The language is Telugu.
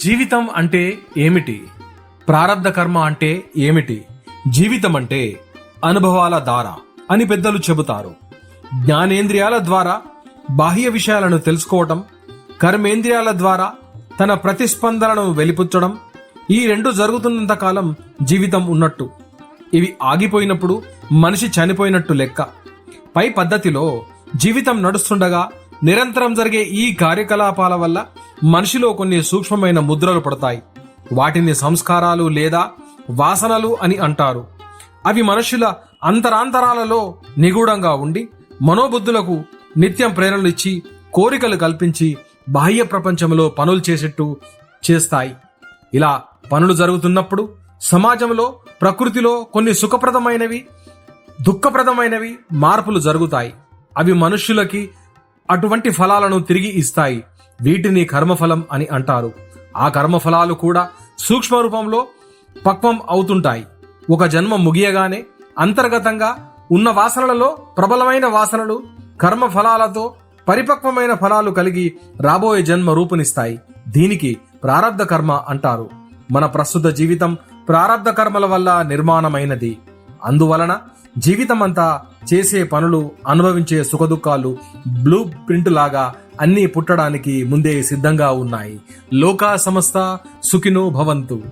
జీవితం అంటే ఏమిటి? ప్రారబ్ధ కర్మ అంటే ఏమిటి? జీవితం అంటే అనుభవాల దార అని పెద్దలు చెబుతారు. జ్ఞానేంద్రియాల ద్వారా బాహ్య విషయాలను తెలుసుకోవటం కర్మేంద్రియాల ద్వారా తన ప్రతిస్పందనను వెలిపుచ్చడం ఈ రెండు జరుగుతున్నంత కాలం జీవితం ఉన్నట్టు. ఇవి ఆగిపోయినప్పుడు మనిషి చనిపోయినట్టు లెక్క. పై పద్ధతిలో జీవితం నడుస్తుండగా నిరంతరం జరిగే ఈ కార్యకలాపాల వల్ల మనిషిలో కొన్ని సూక్ష్మమైన ముద్రలు పడతాయి. వాటిని సంస్కారాలు లేదా వాసనలు అని అంటారు. అవి మనుషుల అంతరాంతరాలలో నిగూఢంగా ఉండి మనోబుద్ధులకు నిత్యం ప్రేరణలు ఇచ్చి కోరికలు కల్పించి బాహ్య ప్రపంచంలో పనులు చేసేట్టు చేస్తాయి. ఇలా పనులు జరుగుతున్నప్పుడు సమాజంలో ప్రకృతిలో కొన్ని సుఖప్రదమైనవి దుఃఖప్రదమైనవి మార్పులు జరుగుతాయి. అవి మనుష్యులకి అటువంటి ఫలాలను తిరిగి ఇస్తాయి. వీటిని కర్మఫలం అని అంటారు. ఆ కర్మఫలాలు కూడా సూక్ష్మ రూపంలో పక్వం అవుతుంటాయి. ఒక జన్మ ముగియగానే అంతర్గతంగా ఉన్న వాసనలలో ప్రబలమైన వాసనలు కర్మ ఫలాలతో పరిపక్వమైన ఫలాలు కలిగి రాబోయే జన్మ రూపునిస్తాయి. దీనికి ప్రారబ్ధ కర్మ అంటారు. మన ప్రస్తుత జీవితం ప్రారబ్ధ కర్మల వల్ల నిర్మాణమైనది. అందువలన జీవితమంతా చేసే పనులు అనుభవించే సుఖదుఖాలు బ్లూ ప్రింట్ లాగా అన్నీ పుట్టడానికి ముందే సిద్ధంగా ఉన్నాయి. లోకా సంస్థ సుఖినో భవంతు.